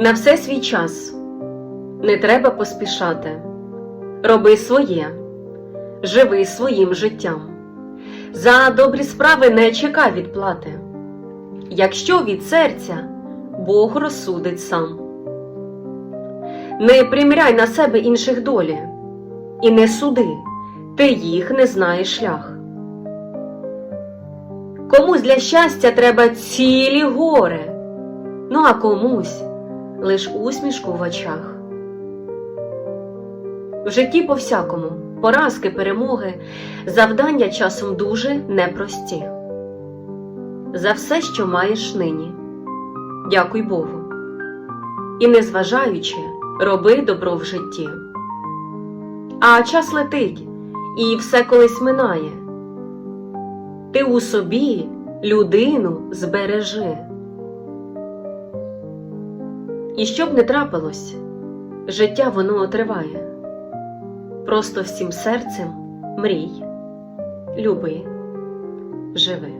На все свій час. Не треба поспішати. Роби своє, живи своїм життям. За добрі справи не чекай відплати. Якщо від серця Бог розсудить сам. Не приміряй на себе інших долі і не суди, ти їх не знаєш шлях. Комусь для щастя треба цілі гори, ну а комусь лиш усмішку в очах. В житті по всякому, поразки, перемоги, завдання часом дуже непрості. За все, що маєш нині, дякуй Богу. І незважаючи, роби добро в житті. А час летить, і все колись минає. Ти у собі людину збережи. І щоб не трапилось, життя воно триває. Просто всім серцем мрій, люби, живи.